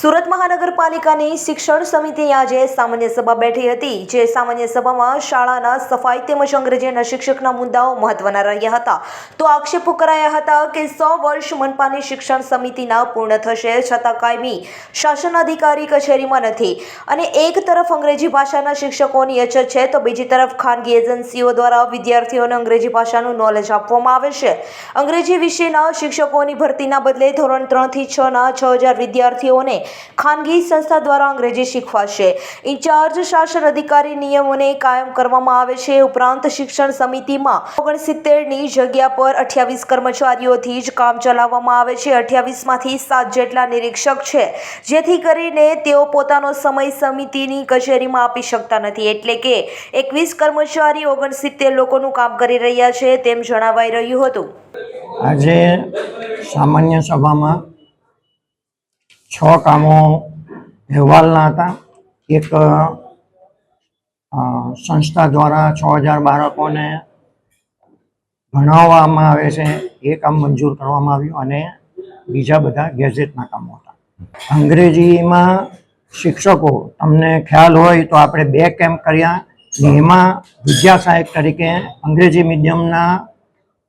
સુરત મહાનગરપાલિકાની શિક્ષણ સમિતિની આજે સામાન્ય સભા બેઠી હતી, જે સામાન્ય સભામાં શાળાના સફાઈ તેમજ અંગ્રેજીના શિક્ષકના મુદ્દાઓ મહત્વના રહ્યા હતા. તો આક્ષેપો કરાયા હતા કે સો વર્ષ મનપાની શિક્ષણ સમિતિના પૂર્ણ થશે છતાં કાયમી શાસન અધિકારી કચેરીમાં નથી. અને એક તરફ અંગ્રેજી ભાષાના શિક્ષકોની અછત છે, તો બીજી તરફ ખાનગી એજન્સીઓ દ્વારા વિદ્યાર્થીઓને અંગ્રેજી ભાષાનું નોલેજ આપવામાં આવે છે. અંગ્રેજી વિષયના શિક્ષકોની ભરતીના બદલે ધોરણ ત્રણથી છના છ હજાર વિદ્યાર્થીઓને ખાનગી સંસ્થા દ્વારા અંગ્રેજી શીખવાશે. ઇન્ચાર્જ શાસન અધિકારી નિયમોને કાયમ કરવામાં આવે છે. ઉપરાંત શિક્ષણ સમિતિમાં ઓગણસિત્તેરની જગ્યા પર અઠ્યાવીસ કર્મચારીઓથી જ કામ ચલાવવામાં આવે છે. અઠ્યાવીસમાંથી સાત જેટલા નિરીક્ષક છે. જેથી કરીને તેઓ પોતાનો સમય સમિતિની કચેરીમાં આપી શકતા નથી. એટલે કે એકવીસ કર્મચારી ઓગણસિત્તેર લોકોનું કામ કરી રહ્યા છે તેમ જણાવાઈ રહ્યું હતું. આજે સામાન્ય સભામાં છ કામો અહેવાલના હતા. એક સંસ્થા દ્વારા છ હજાર બાળકોને ભણાવવામાં આવે છે. એ કામ મંજૂર કરવામાં આવ્યું અને બીજા બધા ગેજેટના કામો હતા. અંગ્રેજીમાં શિક્ષકો, તમને ખ્યાલ હોય તો આપણે બે કેમ્પ કર્યા. એમાં વિદ્યા સહાયક તરીકે અંગ્રેજી મીડિયમના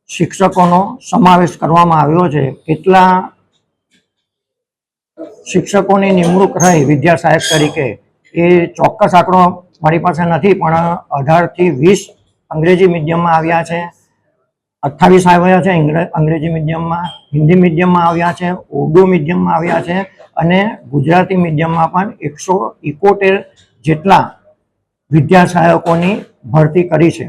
શિક્ષકોનો સમાવેશ કરવામાં આવ્યો છે. કેટલા શિક્ષકોની નિમણૂક થઈ વિદ્યા સહાયક તરીકે. એ ચોક્કસ આંકડો મારી પાસે નથી, પણ અઢારથી વીસ અંગ્રેજી મીડિયમમાં આવ્યા છે. અઠ્ઠાવીસ આવ્યા છે અંગ્રેજી મીડિયમમાં, હિન્દી મીડિયમમાં આવ્યા છે, ઉર્દુ મીડિયમમાં આવ્યા છે અને ગુજરાતી મીડિયમમાં પણ એકસો ઇકોતેર જેટલા વિદ્યા સહાયકોની ભરતી કરી છે.